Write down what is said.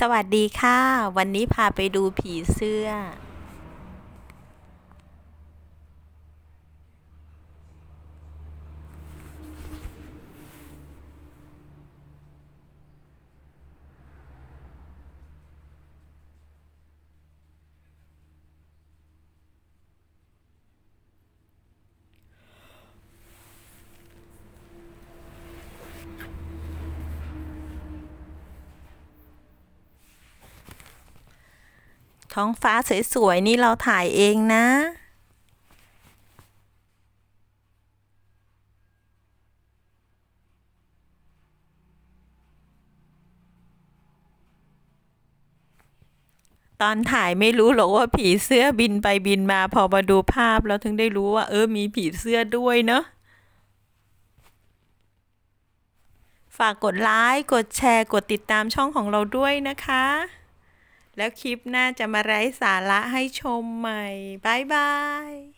สวัสดีค่ะ วันนี้พาไปดูผีเสื้อ ท้องฟ้าสวยๆ นี่เราถ่ายเองนะตอนถ่ายไม่รู้หรอกว่าผีเสื้อบินไปบินมาพอมาดูภาพเราถึงได้รู้ว่า เออมีผีเสื้อด้วยเนาะฝากกดไลค์กดแชร์กดติดตามช่องของเราด้วยนะคะ แล้วคลิปหน้าจะมาไร้สาระให้ชมใหม่ บ๊ายบาย